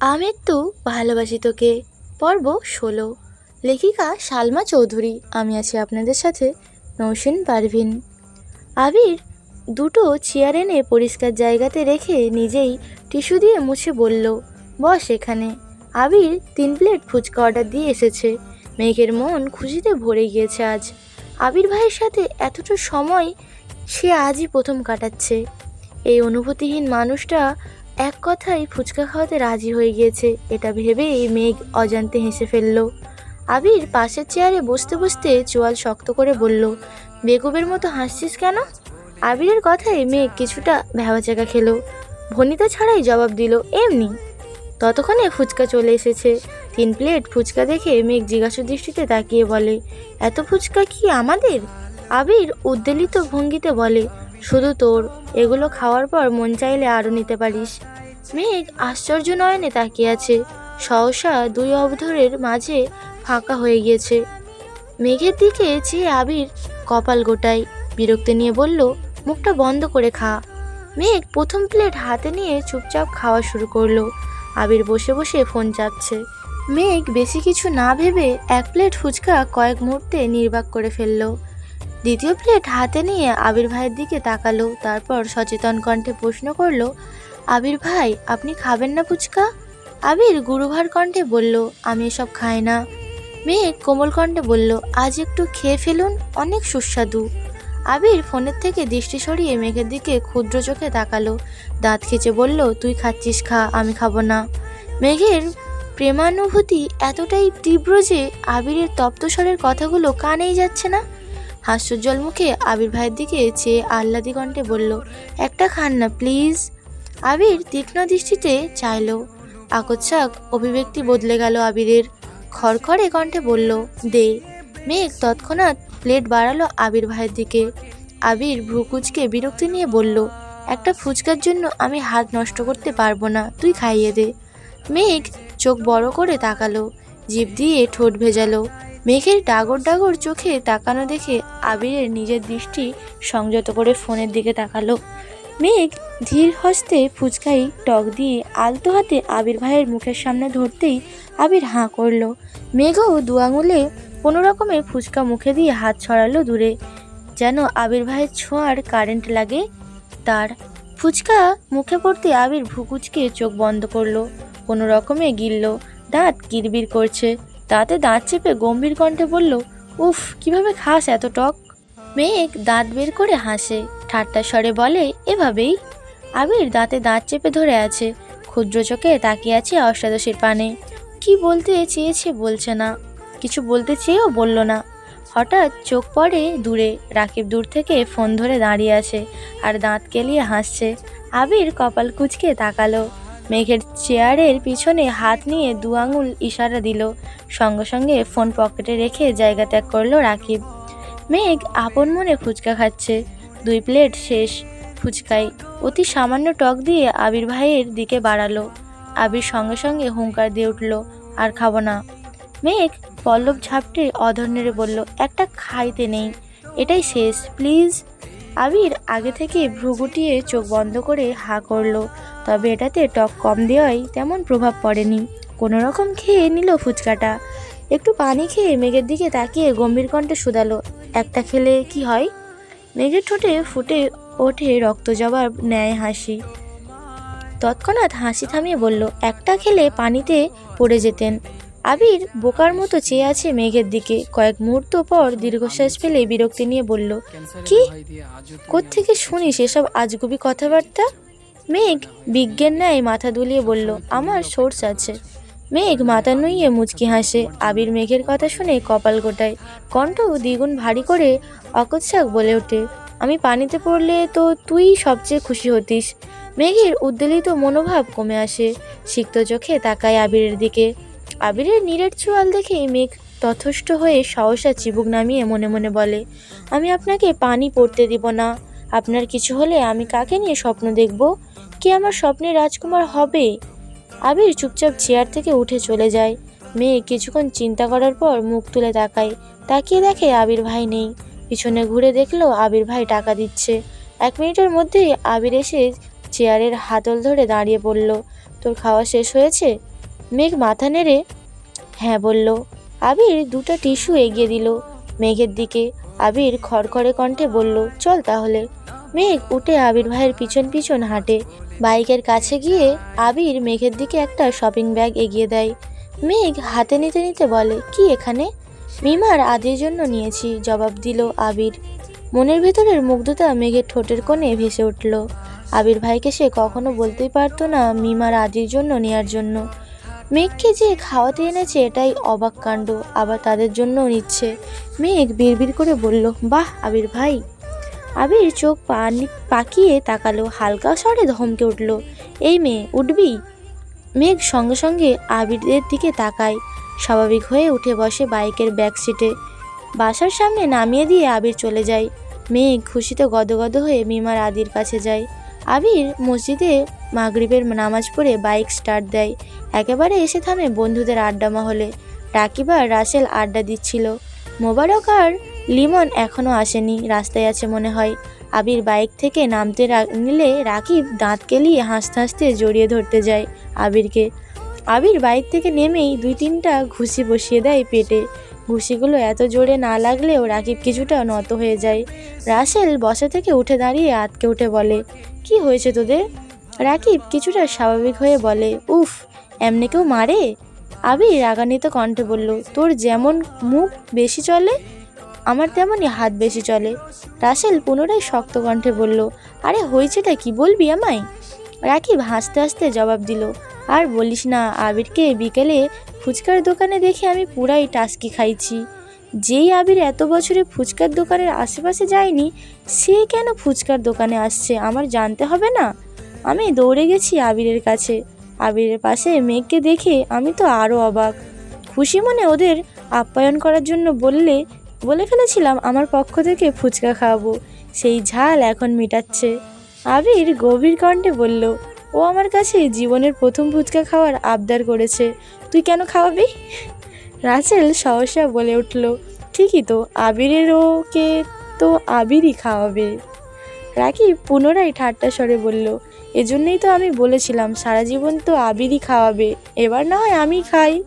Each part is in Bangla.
আমৃত্যু ভালোবাসি তোকে। পর্ব ষোলো। লেখিকা সালমা চৌধুরী। আমি আছি আপনাদের সাথে নৌসিন পারভিন। আবির দুটো চেয়ার এনে পরিষ্কার জায়গাতে রেখে নিজেই টিস্যু দিয়ে মুছে বলল, বস এখানে। আবির তিন প্লেট ফুচকা অর্ডার দিয়ে এসেছে। মেঘের মন খুশিতে ভরে গিয়েছে আজ। আবির ভাইয়ের সাথে এতটা সময় সে আজই প্রথম কাটাচ্ছে। এই অনুভূতিহীন মানুষটা এক কথায় ফুচকা খাওয়াতে রাজি হয়ে গিয়েছে। এটা ভেবেই মেঘ অজান্তে হেসে ফেলল। আবির পাশের চেয়ারে বসতে বসতে চোয়াল শক্ত করে বলল বেকুবের মতো হাসছিস কেন? আবিরের কথায় মেঘ কিছুটা ভেবাচাকা খেলো। ভনিতা ছাড়াই জবাব দিল, এমনি। ততক্ষণে ফুচকা চলে এসেছে। তিন প্লেট ফুচকা দেখে মেঘ জিজ্ঞাসা দৃষ্টিতে তাকিয়ে বলে, এত ফুচকা কি আমাদের? আবির উদ্বেলিত ভঙ্গিতে বলে শুধু তোর। এগুলো খাওয়ার পর মন চাইলে আরও নিতে পারিস। মেঘ আশ্চর্য নয়নে তাকিয়ে আছে। সহসা দুই অবধরের মাঝে ফাঁকা হয়ে গিয়েছে। মেঘের দিকে চেয়ে আবির কপাল গোটায়। বিরক্তি নিয়ে বলল, মুখটা বন্ধ করে খা। মেঘ প্রথম প্লেট হাতে নিয়ে চুপচাপ খাওয়া শুরু করল। আবির বসে বসে ফোন চাপছে। মেঘ বেশি কিছু না ভেবে এক প্লেট ফুচকা কয়েক মুহূর্তে নির্বাক করে ফেলল। দ্বিতীয় প্লেট হাতে নিয়ে আবির ভাইয়ের দিকে তাকালো, তারপর সচেতন কণ্ঠে প্রশ্ন করল, আবির ভাই, আপনি খাবেন না ফুচকা? আবির গুরুভার কণ্ঠে বলল, আমি এসব খাই না। মেয়ে কোমল কণ্ঠে বলল, আজ একটু খেয়ে ফেলুন, অনেক সুস্বাদু। আবির ফোনের থেকে দৃষ্টি সরিয়ে মেঘের দিকে ক্ষুদ্র চোখে তাকালো, দাঁত খেচে বলল, তুই খাচ্ছিস, খা, আমি খাব না। মেঘের প্রেমানুভূতি এতটাই তীব্র যে আবিরের তপ্তস্বরের কথাগুলো কানেই যাচ্ছে না। হাস্যজ্জ্বল মুখে আবির ভাইয়ের দিকে চেয়ে আহ্লাদি কণ্ঠে বলল, একটা খান না প্লিজ আবির তীক্ষ্ণ দৃষ্টিতে চাইল। আকস্মাক অভিব্যক্তি বদলে গেল আবিরের। খড়খড়ে কণ্ঠে বলল, দে। মেঘ তৎক্ষণাৎ প্লেট বাড়ালো আবির ভাইয়ের দিকে। আবির ভ্রুকুচকে বিরক্তি নিয়ে বলল, একটা ফুচকার জন্য আমি হাত নষ্ট করতে পারব না, তুই খাইয়ে দে। মেঘ চোখ বড় করে তাকালো, জিভ দিয়ে ঠোঁট ভেজালো। মেঘের ডাগর ডাগর চোখে তাকানো দেখে আবিরের নিজের দৃষ্টি সংযত করে ফোনের দিকে তাকালো। মেঘ ধীর হস্তে ফুচকাই টক দিয়ে আলতো হাতে আবির ভাইয়ের মুখের সামনে ধরতেই আবির হাঁ করল। মেঘও দু আঙুলে কোনো রকমে ফুচকা মুখে দিয়ে হাত ছড়ালো দূরে। যেন আবির ভাইয়ের ছোঁয়ার কারেন্ট লাগে তার। ফুচকা মুখে পড়তে আবির ভুকুচকে চোখ বন্ধ করল। কোনো রকমে গিলল, দাঁত কিরবির করছে। দাঁতে দাঁত চেপে গম্ভীর কণ্ঠে বলল, উফ, কীভাবে খাস এত টক? মেঘ দাঁত বের করে হাসে, ঠাট্টা স্বরে বলে, এভাবেই? আবির দাঁতে দাঁত চেপে ধরে আছে, ক্ষুদ্র চোখে তাকিয়ে আছে অষ্টাদশীর পানে। কি বলতে চেয়েছে বলছে না, কিছু বলতে চেয়েও বলল না। হঠাৎ চোখ পড়ে দূরে, রাকিব দূর থেকে ফোন ধরে দাঁড়িয়ে আছে আর দাঁত কেলিয়ে হাসছে। আবির কপাল কুচকে তাকালো। মেঘের চেয়ারের পিছনে হাত নিয়ে দু আঙুল ইশারা দিল। সঙ্গে সঙ্গে ফোন পকেটে রেখে জায়গা ত্যাগ করল রাকিব। মেঘ আপন মনে ফুচকা খাচ্ছে। দুই প্লেট শেষ। ফুচকাই অতি সামান্য টক দিয়ে আবির ভাইয়ের দিকে বাড়ালো। আবির সঙ্গে সঙ্গে হুঙ্কার দিয়ে উঠল, আর খাব না। মেঘ পল্লব ঝাপটে অধর নেড়ে বলল, একটা খাইতে নেই। এটাই শেষ প্লিজ আবির আগে থেকে ভ্রু গুটিয়ে চোখ বন্ধ করে হা করল, তবে এটাতে টক কম দেওয়াই তেমন প্রভাব পড়েনি। কোনো রকম খেয়ে নিল ফুচকাটা। একটু পানি খেয়ে মেঘের দিকে তাকিয়ে গম্ভীর কণ্ঠে শুধালো, একটা খেলে কি হয়? মেঘের ঠোঁটে ফুটে ওঠে রক্ত জবার ন্যায় হাসি। তৎক্ষণাৎ হাসি থামিয়ে বলল, একটা খেলে পানিতে পড়ে যেতেন। আবির বোকার মতো চেয়ে আছে মেঘের দিকে। কয়েক মুহূর্ত পর দীর্ঘশ্বাস ফেলে বিরক্তি নিয়ে বলল, কি? কোত্থেকে শুনিস এসব আজগুবি কথাবার্তা? মেঘ বিজ্ঞান ন্যায় মাথা দুলিয়ে বলল, আমার সোর্স আছে। মেঘ মাথা নুইয়ে মুচকি হাসে। আবির মেঘের কথা শুনে কপাল গোটায়। কণ্ঠ দ্বিগুণ ভারী করে অকৎসাক বলে ওঠে, আমি পানিতে পড়লে তো তুই সবচেয়ে খুশি হতিস। মেঘের উদ্বেলিত মনোভাব কমে আসে। সিক্ত চোখে তাকায় আবিরের দিকে। আবিরের নীরের চোয়াল দেখে মেঘ তথস্থ হয়ে সহসা চিবুক নামিয়ে মনে মনে বলে, আমি আপনাকে পানি পড়তে দিব না। আপনার কিছু হলে আমি কাকে নিয়ে স্বপ্ন দেখব? কে আমার স্বপ্নে রাজকুমার হবে? আবির চুপচাপ চেয়ার থেকে উঠে চলে যায়। মেয়ে কিছুক্ষণ চিন্তা করার পর মুখ তুলে তাকায়। তাকিয়ে দেখে আবির ভাই নেই। পিছনে ঘুরে দেখল আবির ভাই টাকা দিচ্ছে। এক মিনিটের মধ্যেই আবির এসে চেয়ারের হাতল ধরে দাঁড়িয়ে পড়ল। তোর খাওয়া শেষ হয়েছে? মেঘ মাথা নেড়ে হ্যাঁ বলল। আবির দুটো টিস্যু এগিয়ে দিল। মেঘের দিকে আবির খড়খড়ে কণ্ঠে বলল, চল তাহলে। মেঘ উঠে আবির ভাইয়ের পিছন পিছন হাঁটে। বাইকের কাছে গিয়ে আবির মেঘের দিকে একটা শপিং ব্যাগ এগিয়ে দেয়। মেঘ হাতে নিতে নিতে বলে, কি এখানে? মিমার আদির জন্য নিয়েছি, জবাব দিল আবির। মনের ভেতরের মুগ্ধতা মেঘের ঠোঁটের কোণে ভেসে উঠল। আবির ভাইকে সে কখনো বলতেই পারতো না মিমার আদির জন্য নেয়ার জন্য। মেঘকে যে খাওয়াতে এনেছে এটাই অবাক কাণ্ড। আবার তাদের জন্যও নিচ্ছে। মেঘ বিড়বিড় করে বলল, বাহ, আবির ভাই। আবির চোখ পানি, পাকিয়ে তাকালো, হালকা স্বরে ধমকে উঠল, এই মেয়ে, উঠবি? মেঘ সঙ্গে সঙ্গে আবিরের দিকে তাকায়, স্বাভাবিক হয়ে উঠে বসে বাইকের ব্যাক সিটে। বাসার সামনে নামিয়ে দিয়ে আবির চলে যায়। মেঘ খুশিতে গদগদ হয়ে মিমার আদির কাছে যায়। আবির মসজিদে মাগরিবের নামাজ পড়ে বাইক স্টার্ট দেয়। একেবারে এসে থামে বন্ধুদের আড্ডা মহলে। রাকিব আর রাসেল আড্ডা দিচ্ছিল। মোবারক আর লিমন এখনও আসেনি, রাস্তায় আছে মনে হয়। আবির বাইক থেকে নামতে নিলে রাকিব দাঁত কেলিয়ে হাসতে হাসতে জড়িয়ে ধরতে যায় আবিরকে। আবির বাইক থেকে নেমেই দুই তিনটা ঘুষি বসিয়ে দেয় পেটে। ঘুষিগুলো এত জোরে না লাগলেও রাকিব কিছুটা নত হয়ে যায়। রাসেল বসা থেকে উঠে দাঁড়িয়ে আতকে উঠে বলে কি হয়েছে তোদের? রাকিব কিছুটা স্বাভাবিক হয়ে বলে, উফ, এমনি কেউ মারে? আবির রাগান্বিত কণ্ঠে বলল, তোর যেমন মুখ বেশি চলে, আমার তেমনই হাত বেশি চলে। রাসেল পুনরায় শক্ত কণ্ঠে বলল, আরে হয়েছেটা কি বলবি আমায়? রাকিব হাসতে হাসতে জবাব দিল, আর বলিস না, আবিরকে বিকেলে ফুচকার দোকানে দেখে আমি পুরাই টাস্কি খাইছি। যেই আবির এত বছরে ফুচকার দোকানের আশেপাশে যায়নি, সে কেন ফুচকার দোকানে আসছে আমার জানতে হবে না? আমি দৌড়ে গেছি আবিরের কাছে। আবিরের পাশে মেঘকে দেখে আমি তো আরও অবাক। খুশি মনে ওদের আপ্যায়ন করার জন্য বললে, বলে ফেলেছিলাম আমার পক্ষ থেকে ফুচকা খাওয়াবো। সেই ঝাল এখন মিটাচ্ছে। আবির গভীর কণ্ঠে বলল, ও আমার কাছে জীবনের প্রথম ফুচকা খাওয়ার আবদার করেছে। তুই কেন খাওয়াবি? রাসেল সহসা বলে উঠল, ঠিকই তো, আবিরের ওকে তো আবিরই খাওয়াবে। রাকিব পুনরায় ঠাট্টা স্বরে বলল, এজন্যই তো আমি বলেছিলাম, সারা জীবন তো আবিরই খাওয়াবে, এবার না হয় আমি খাই।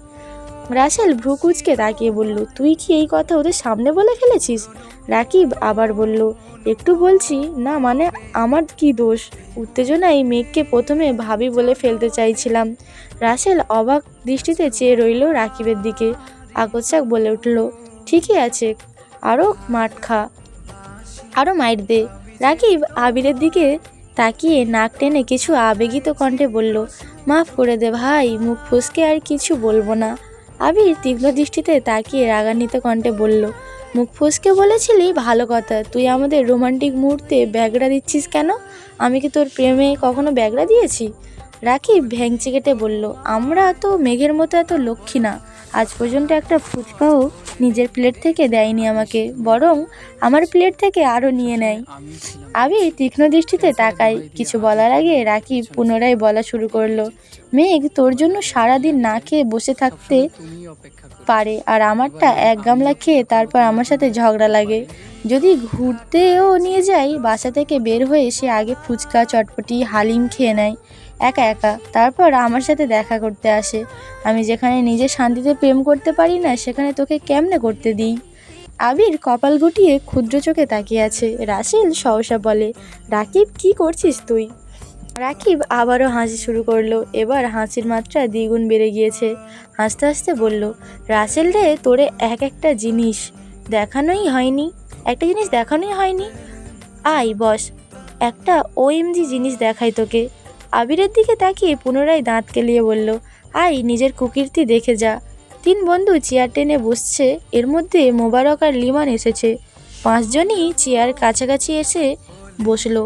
রাসেল ভ্রুকুচকে তাকিয়ে বলল, তুই কি এই কথা ওদের সামনে বলে ফেলেছিস? রাকিব আবার বলল একটু বলছি, না মানে আমার কি দোষ? উত্তেজনায় মেঘকে প্রথমে ভাবি বলে ফেলতে চাইছিলাম। রাসেল অবাক দৃষ্টিতে চেয়ে রইল রাকিবের দিকে। আকস্মাক বলে উঠল, ঠিকই আছে আরও মাঠ খা আরও মাইট দে। রাকিব আবিরের দিকে তাকিয়ে নাক টেনে কিছু আবেগিত কণ্ঠে বলল, মাফ করে দে ভাই, মুখ ফুসকে আর কিছু বলব না। আবির তীব্র দৃষ্টিতে তাকিয়ে রাগান্বিত কণ্ঠে বলল মুখ ফুসকে বলেছিলি, ভালো কথা, তুই আমাদের রোমান্টিক মুহূর্তে ব্যাগড়া দিচ্ছিস কেন? আমি কি তোর প্রেমে কখনো ব্যাগড়া দিয়েছি? রাখি ভ্যাংচি কেটে বলল, আমরা তো মেঘের মতো এত লক্ষ্মী না। আজ পর্যন্ত একটা ফুচকাও নিজের প্লেট থেকে দেয়নি আমাকে, বরং আমার প্লেট থেকে আরও নিয়ে নেয়। আমি তীক্ষ্ণ দৃষ্টিতে তাকাই কিছু বলার আগে রাকিব পুনরায় বলা শুরু করল, মেঘ, তোর জন্য সারাদিন না খেয়ে বসে থাকতে পারে আর আমারটা এক গামলা খেয়ে তারপর আমার সাথে ঝগড়া লাগে। যদি ঘুরতেও নিয়ে যাই, বাসা থেকে বের হয়ে সে আগে ফুচকা, চটপটি, হালিম খেয়ে নেয়। একা একা। তারপর আমার সাথে দেখা করতে আসে। আমি যেখানে নিজে শান্তিতে প্রেম করতে পারি না, সেখানে তোকে কেমনে করতে দিই? আবির কপাল গুটিয়ে ক্ষুদ্র চোখে তাকিয়ে আছে। রাসেল সহসা বলে, রাকিব, কি করছিস তুই? রাকিব আবারও হাসি শুরু করল। এবার হাসির মাত্রা দ্বিগুণ বেড়ে গিয়েছে। হাসতে হাসতে বলল, রাসেল রে, তোরে এক একটা জিনিস দেখানোই হয়নি। একটা জিনিস দেখানোই হয়নি? আয় বস, একটা ওএমজি জিনিস দেখাই তোকে। আবিরের দিকে তাকিয়ে পুনরায় দাঁত কেলিয়ে বলল, আয়, নিজের কুকীর্তি দেখে যা। তিন বন্ধু চেয়ার টেনে বসছে, এর মধ্যে মোবারক আর লিমান এসেছে। পাঁচজনই চেয়ার কাছাকাছি এসে বসল।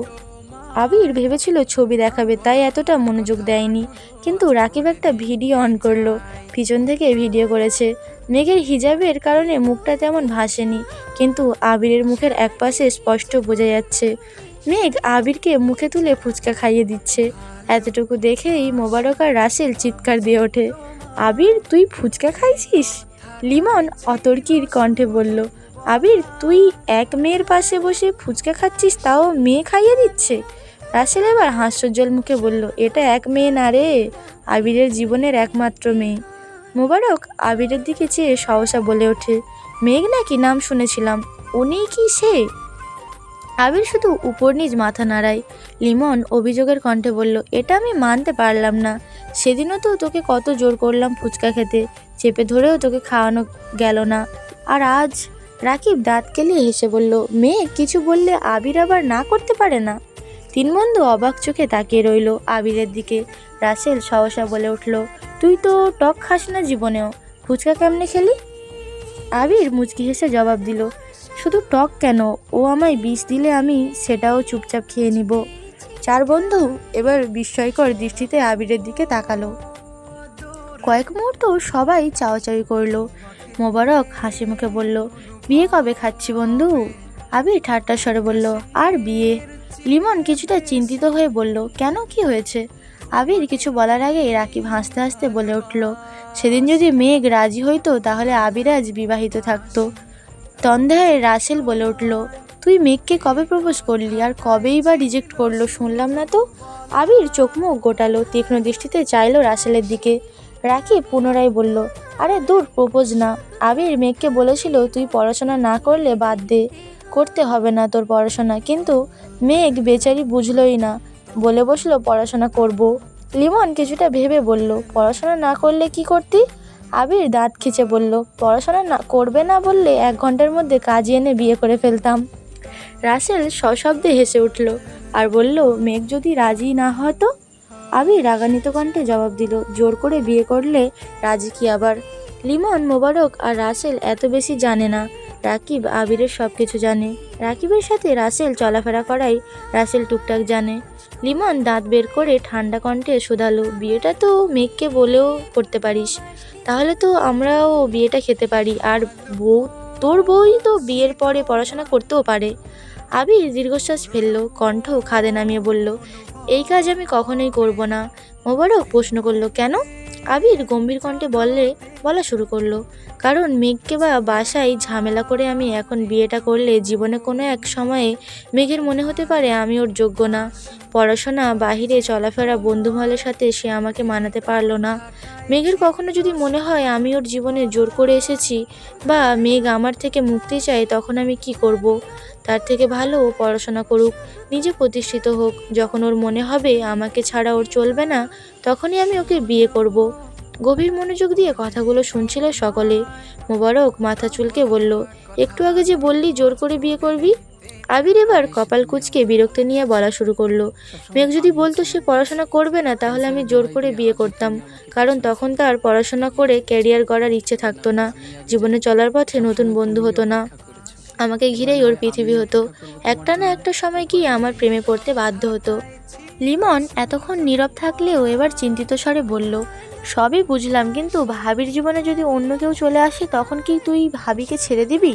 আবির ভেবেছিল ছবি দেখাবে, তাই এতটা মনোযোগ দেয়নি। কিন্তু রাকিব একটা ভিডিও অন করল, পিছন থেকে ভিডিও করেছে। মেঘের হিজাবের কারণে মুখটা তেমন ভাসেনি, কিন্তু আবিরের মুখের একপাশে স্পষ্ট বোঝা যাচ্ছে, মেঘ আবিরকে মুখে তুলে ফুচকা খাইয়ে দিচ্ছে। এতটুকু দেখেই মোবারক আর রাসেল চিৎকার দিয়ে ওঠে। আবির, তুই ফুচকা খাইছিস? লিমন অতর্কির কণ্ঠে বলল, আবির, তুই এক মেয়ের পাশে বসে ফুচকা খাচ্ছিস তাও মেয়ে খাইয়ে দিচ্ছে? রাসেল এবার হাস্যোজ্জ্বল মুখে বলল, এটা এক মেয়ে না রে, আবিরের জীবনের একমাত্র মেয়ে। মোবারক আবিরের দিকে চেয়ে সহসা বলে ওঠে, মেঘ নাকি নাম শুনেছিলাম উনি কি সে? আবির শুধু উপর নিজ মাথা নাড়ায়। লিমন অভিযোগের কণ্ঠে বলল, এটা আমি মানতে পারলাম না। সেদিনও তো তোকে কত জোর করলাম ফুচকা খেতে। চেপে ধরেও তোকে খাওয়ানো গেল না। আর আজ রাকিব দাঁত কেলিয়ে হেসে বলল, মেয়ে, কিছু বললে আবির আবার না করতে পারে না? তিন বন্ধু অবাক চোখে তাকিয়ে রইল আবিরের দিকে। রাসেল সহসা বলে উঠল, তুই তো টক খাস না জীবনেও। ফুচকা কেমনে খেলি? আবির মুচকি হেসে জবাব দিল শুধু টক কেন? ও আমায় বিষ দিলে আমি সেটাও চুপচাপ খেয়ে নিব। চার বন্ধু এবার বিস্ময়কর দৃষ্টিতে আবিরের দিকে তাকালো। কয়েক মুহূর্ত সবাই চাওয়াচাওয়ি করল। মোবারক হাসি মুখে বলল, বিয়ে কবে খাচ্ছি বন্ধু? আবির ঠাট্টা স্বরে বলল, আর বিয়ে? লিমন কিছুটা চিন্তিত হয়ে বলল, কেন, কি হয়েছে? আবির কিছু বলার আগেই রাকিব হাসতে হাসতে বলে উঠল, সেদিন যদি মেঘ রাজি হইতো তাহলে আবির আজ বিবাহিত থাকতো। তন্দায় রাসেল বলে উঠল, তুই মেঘকে কবে প্রপোজ করলি আর কবেই বা রিজেক্ট করল শুনলাম না তো? আবির চোখ মুখ গোটালো, তীক্ষ্ণ দৃষ্টিতে চাইলো রাসেলের দিকে। রাকিব পুনরায় বলল, আরে দূর, প্রপোজ না। আবির মেঘকে বলেছিল, তুই পড়াশোনা না করলে বাদ দে, করতে হবে না তোর পড়াশোনা। কিন্তু মেঘ বেচারি বুঝলোই না, বলে বসল, পড়াশোনা করব। লিমন কিছুটা ভেবে বলল, পড়াশোনা না করলে কি করতি? আবির দাঁত খিচে বলল, পড়াশোনা না, করবে না বললে এক ঘণ্টার মধ্যে কাজে এনে বিয়ে করে ফেলতাম। রাসেল সশব্দে হেসে উঠল আর বলল, মেঘ যদি রাজি না হতো আবির রাগান্বিত কণ্ঠে জবাব দিল, জোর করে বিয়ে করলে রাজি কি আবার? লিমন, মোবারক আর রাসেল এত বেশি জানে না। রাকিব আবিরের সব কিছু জানে। রাকিবের সাথে রাসেল চলাফেরা করাই রাসেল টুকটাক জানে। লিমন দাঁত বের করে ঠান্ডা কণ্ঠে শোধালো বিয়েটা তো মেঘকে বলেও করতে পারিস। তাহলে তো আমরাও বিয়েটা খেতে পারি। আর বউ, তোর বউই তো বিয়ের পরে পড়াশোনা করতেও পারে। আবির দীর্ঘশ্বাস ফেলল, কণ্ঠ খাদে নামিয়ে বলল, এই কাজ আমি কখনোই করব না। মোবারক প্রশ্ন করল, কেন? আবির গম্ভীর কণ্ঠে বললে, বলা শুরু করল, কারণ মেঘকে বা বাসায় ঝামেলা করে আমি এখন বিয়েটা করলে জীবনে কোনো এক সময়ে মেঘের মনে হতে পারে আমি ওর যোগ্য না পড়াশোনা, বাহিরে চলাফেরা বন্ধু বন্ধুমহলের সাথে সে আমাকে মানাতে পারল না মেঘের কখনো যদি মনে হয় আমি ওর জীবনে জোর করে এসেছি বা মেঘ আমার থেকে মুক্তি চায়, তখন আমি কি করব। তার থেকে ভালো ও পড়াশোনা করুক, নিজে প্রতিষ্ঠিত হোক। যখন ওর মনে হবে, আমাকে ছাড়া ওর চলবে না, তখনই আমি ওকে বিয়ে করব। গভীর মনোযোগ দিয়ে কথাগুলো শুনছিল সকলে। মোবারক মাথা চুলকে বলল, একটু আগে যে বললি জোর করে বিয়ে করবি? আবির এবার কপাল কুচকে বিরক্তি নিয়ে বলা শুরু করল, মেঘ যদি বলতো সে পড়াশোনা করবে না, তাহলে আমি জোর করে বিয়ে করতাম। কারণ তখন তার পড়াশোনা করে ক্যারিয়ার গড়ার ইচ্ছে থাকতো না। জীবনে চলার পথে নতুন বন্ধু হতো না। আমাকে ঘিরেই ওর পৃথিবী হতো। একটা না একটা সময় গিয়ে আমার প্রেমে পড়তে বাধ্য হতো। লিমন এতক্ষণ নীরব থাকলেও এবার চিন্তিত স্বরে বলল, সবই বুঝলাম, কিন্তু ভাবির জীবনে যদি অন্য কেউ চলে আসে, তখন কি তুই ভাবিকে ছেড়ে দিবি?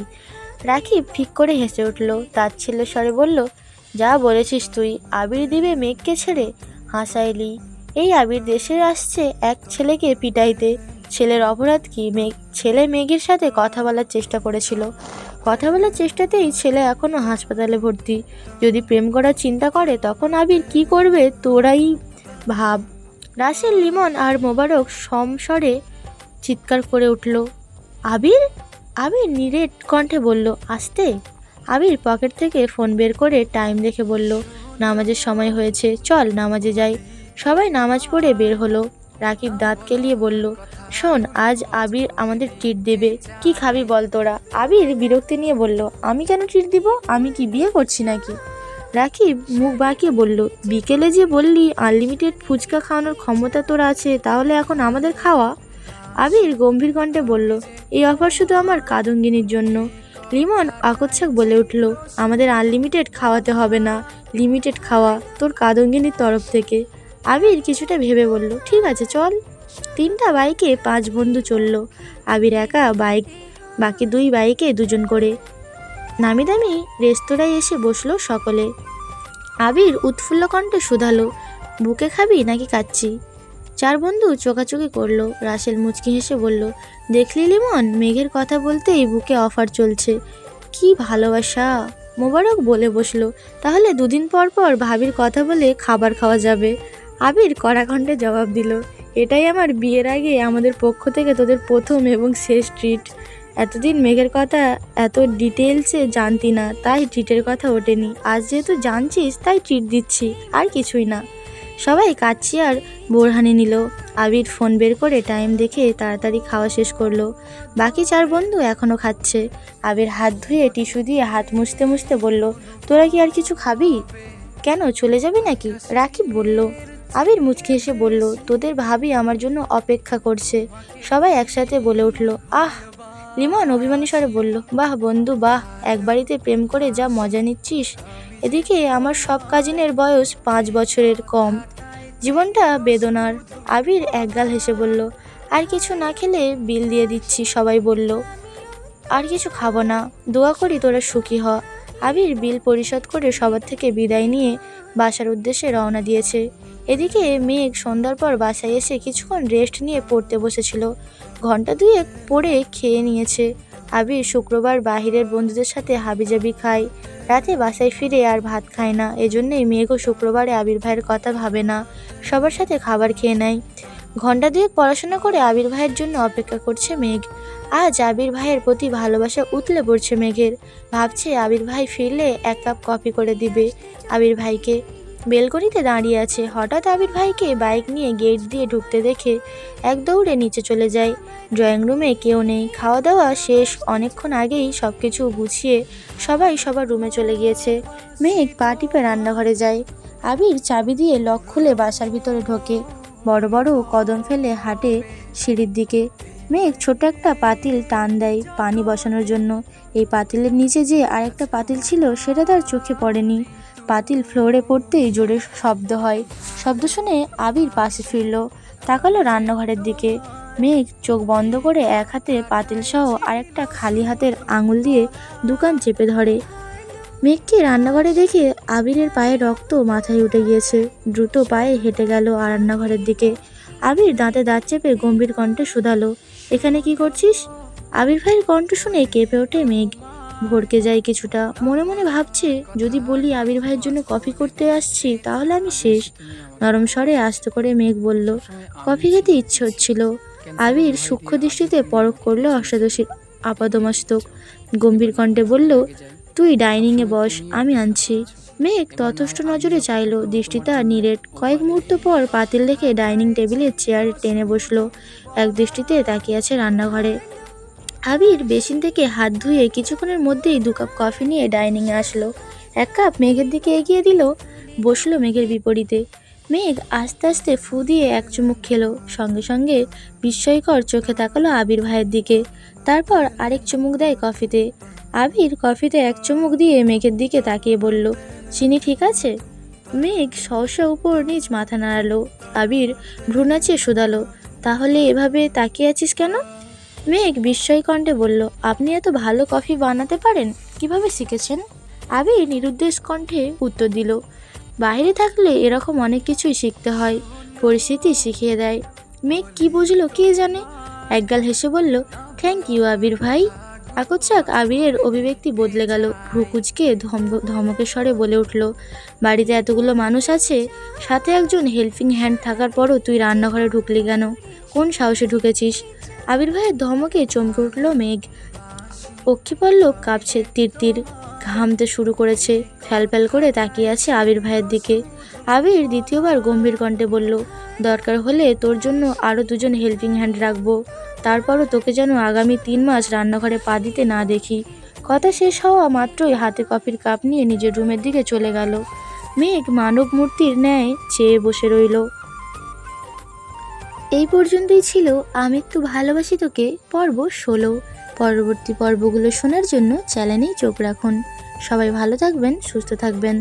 রাকিব ফিক করে হেসে উঠল তার ছেলে স্বরে বলল, যা বলেছিস তুই, আবির দিবে মেঘকে ছেড়ে? হাসাইলি, এই আবির দেশে আসছে এক ছেলেকে পিটাইতে। ছেলের অপরাধ কি? মেঘ, ছেলে মেঘের সাথে কথা বলার চেষ্টা করেছিল। কথা বলার চেষ্টাতেই ছেলে এখনও হাসপাতালে ভর্তি। যদি প্রেম করার চিন্তা করে, তখন আবির কি করবে তোরাই ভাব। রাসেল, লিমন আর মোবারক সমস্বরে চিৎকার করে উঠল, আবির? আবির নিরেট কণ্ঠে বলল, আসতে? আবির পকেট থেকে ফোন বের করে টাইম দেখে বলল, নামাজের সময় হয়েছে, চল নামাজে যাই। সবাই নামাজ পড়ে বের হলো। রাকিব দাঁত কেলিয়ে বলল, শোন, আজ আবির আমাদের ট্রিট দেবে। কি খাবি বল তোরা? আবির বিরক্তি নিয়ে বলল, আমি কেন ট্রিট দিব? আমি কি বিয়ে করছি নাকি? রাকিব মুখ বাঁকিয়ে বলল, বিকেলে যে বললি আনলিমিটেড ফুচকা খাওয়ানোর ক্ষমতা তোর আছে, তাহলে এখন আমাদের খাওয়া? আবির গম্ভীর কণ্ঠে বলল, এই অফার শুধু আমার কাদঙ্গিনীর জন্য। লিমন আকচ্ছাক বলে উঠল, আমাদের আনলিমিটেড খাওয়াতে হবে না। লিমিটেড খাওয়া তোর কাদঙ্গিনীর তরফ থেকে। আবির কিছুটা ভেবে বলল, ঠিক আছে, চল। তিনটা বাইকে পাঁচ বন্ধু চলল। আবির একা, বাইক, বাকি দুই বাইকে দুজন করে। নামি দামি রেস্তোরাঁয় এসে বসল সকলে। আবির উৎফুল্ল কণ্ঠে শুধালো, বুকে খাবি নাকি কাচ্ছি? চার বন্ধু চোকাচুকি করল, রাসেল মুচকি হেসে বলল, দেখলি লিমন, মেঘের কথা বলতেই বুকে অফার চলছে। কি ভালোবাসা! মোবারক বলে বসল, তাহলে দুদিন পর পর ভাবির কথা বলে খাবার খাওয়া যাবে। আবির কড়াখণ্ডে জবাব দিল, এটাই আমার বিয়ের আগে আমাদের পক্ষ থেকে তোদের প্রথম এবং শেষ ট্রিট এতদিন মেঘের কথা এত ডিটেলসে জানতি না, তাই ট্রিটের কথা ওঠেনি। আজ যেহেতু জানছিস, তাই ট্রিট দিচ্ছি, আর কিছুই না। সবাই কাচ্ছি আর বোরহানি নিল। আবির ফোন বের করে টাইম দেখে তাড়াতাড়ি খাওয়া শেষ করল। বাকি চার বন্ধু এখনও খাচ্ছে। আবির হাত ধুয়ে টিস্যু দিয়ে হাত মুছতে মুছতে বলল, তোরা কি আর কিছু খাবি? কেন, চলে যাবি নাকি? রাকিব বলল আবির মুচকে এসে বলল, তোদের ভাবি আমার জন্য অপেক্ষা করছে। সবাই একসাথে বলে উঠল, আহ! লিমন অভিমানী স্বরে বলল, বাহ বন্ধু, বাহ! এক বাড়িতে প্রেম করে যা মজা নিচ্ছিস, এদিকে আমার সব কাজিনের বয়স পাঁচ বছরের কম। জীবনটা বেদনার। আবির একগাল হেসে বলল, আর কিছু না খেলে বিল দিয়ে দিচ্ছি, সবাই বলল, আর কিছু খাব না, দোয়া করি তোরা সুখী হ। আবির বিল পরিশোধ করে সবার থেকে বিদায় নিয়ে বাসার উদ্দেশ্যে রওনা দিয়েছে। এদিকে মেঘ সন্ধ্যার পর বাসায় এসে কিছুক্ষণ রেস্ট নিয়ে পড়তে বসেছিল। ঘণ্টা দুয়েক পড়ে খেয়ে নিয়েছে। আবির শুক্রবার বাহিরের বন্ধুদের সাথে হাবিজাবি খায়। রাতে বাসায় ফিরে আর ভাত খায় না। এজন্যই মেঘও শুক্রবারে আবির ভাইয়ের কথা ভাবে না। সবার সাথে খাবার খেয়ে নেয়। ঘণ্টা দুয়েক পড়াশোনা করে আবির ভাইয়ের জন্য অপেক্ষা করছে মেঘ। আজ আবির ভাইয়ের প্রতি ভালোবাসা উতলে পড়ছে মেঘের। ভাবছে আবির ভাই ফিরলে এক কাপ কফি করে দিবে আবির ভাইকে। বেলকনিতে দাঁড়িয়ে আছে। হঠাৎ আবির ভাইকে বাইক নিয়ে গেট দিয়ে ঢুকতে দেখে এক দৌড়ে নিচে চলে যায়। ড্রয়িং রুমে কেউ নেই। খাওয়া দাওয়া শেষ। অনেকক্ষণ আগেই সব কিছু গুছিয়ে সবাই সবার রুমে চলে গিয়েছে। মেঘ পা টিপে রান্নাঘরে যায়। আবির চাবি দিয়ে লক খুলে বাসার ভিতরে ঢোকে। বড় বড় কদম ফেলে হাঁটে সিঁড়ির দিকে। মেঘ ছোট একটা পাতিল টান দেয় পানি বসানোর জন্য। এই পাতিলের নিচে যে আরেকটা পাতিল ছিল, সেটা তার চোখে পড়েনি। পাতিল ফ্লোরে পড়তেই জোরে শব্দ হয়। শব্দ শুনে আবির পাশে ফিরল, তাকালো রান্নাঘরের দিকে। মেঘ চোখ বন্ধ করে এক হাতে পাতিল সহ আরেকটা খালি হাতের আঙুল দিয়ে দোকান চেপে ধরে। মেঘকে রান্নাঘরে দেখে আবিরের পায়ে রক্ত মাথায় উঠে গিয়েছে। দ্রুত পায়ে হেঁটে গেল রান্নাঘরের দিকে। আবির দাঁতে দাঁত চেপে গম্ভীর কণ্ঠে শুধালো, এখানে কি করছিস? আবির ভাইয়ের কণ্ঠ শুনে কেঁপে ওঠে মেঘ। ভড়কে যায় কিছুটা। মনে মনে ভাবছে, যদি বলি আবির ভাইয়ের জন্য কফি করতে আসছি, তাহলে আমি শেষ। নরম স্বরে আস্তে করে মেঘ বলল, কফি খেতে ইচ্ছে হচ্ছিল। আবির সূক্ষ্ম দৃষ্টিতে পরখ করল অষ্টাদশীর আপাদমস্তক। গম্ভীর কণ্ঠে বলল, তুই ডাইনিংয়ে বস, আমি আনছি। মেঘ তথস্থ নজরে চাইলো, দৃষ্টিটা নিরেট। কয়েক মুহূর্ত পর পাতিল দেখে ডাইনিং টেবিলে চেয়ার টেনে বসল। এক দৃষ্টিতে তাকিয়ে আছে রান্নাঘরে। আবির বেসিন থেকে হাত ধুয়ে কিছুক্ষণের মধ্যেই দু কাপ কফি নিয়ে ডাইনিংয়ে আসলো। এক কাপ মেঘের দিকে এগিয়ে দিল, বসল মেঘের বিপরীতে। মেঘ আস্তে আস্তে ফু দিয়ে এক চুমুক খেলো, সঙ্গে সঙ্গে বিস্ময়কর চোখে তাকালো আবির ভাইয়ের দিকে। তারপর আরেক চুমুক দেয় কফিতে। আবির কফিতে এক চুমুক দিয়ে মেঘের দিকে তাকিয়ে বলল, চিনি ঠিক আছে? মেঘ সহসা উপর নিচ মাথা নাড়ালো। আবির ভ্রু নাচিয়ে শুধালো, তাহলে এভাবে তাকিয়ে আছিস কেন? মেঘ বিস্ময় কণ্ঠে বলল, আপনি এত ভালো কফি বানাতে পারেন? কীভাবে শিখেছেন? আবির নিরুদ্দেশ কণ্ঠে উত্তর দিল বাইরে থাকলে এরকম অনেক কিছুই শিখতে হয়, পরিস্থিতি শিখিয়ে দেয়। মেঘ কি বুঝলো কে জানে? একগাল হেসে বলল থ্যাংক ইউ আবির ভাই। আকস্মাক আবিরের অভিব্যক্তি বদলে গেল, ভ্রুকুচকে ধম ধমকের স্বরে বলে উঠল, বাড়িতে এতগুলো মানুষ আছে, সাথে একজন হেল্পিং হ্যান্ড থাকার পরও তুই রান্নাঘরে ঢুকলি কেন? কোন সাহসে ঢুকেছিস? আবির ভাইয়ের ধমকে চমকে উঠল মেঘ। পক্ষীপল্লব কাঁপছে, তীর তীর ঘামতে শুরু করেছে। ফ্যালফ্যাল করে তাকিয়ে আছে আবির ভাইয়ের দিকে। আবির দ্বিতীয়বার গম্ভীর কণ্ঠে বলল, দরকার হলে তোর জন্য আরও দুজন হেল্পিং হ্যান্ড রাখব। তারপরও তোকে যেন আগামী তিন মাস রান্নাঘরে পা দিতে না দেখি। কথা শেষ হওয়া মাত্রই হাতে কফির কাপ নিয়ে নিজের রুমের দিকে চলে গেল। মেঘ মানব মূর্তির ন্যায় চেয়ে বসে রইল। এই পর্যন্তই ছিল আমি একটু ভালোবাসি তোকে পর্ব ষোলো। পরবর্তী পর্বগুলো শোনার জন্য চ্যানেলেই চোখ রাখুন। সবাই ভালো থাকবেন, সুস্থ থাকবেন।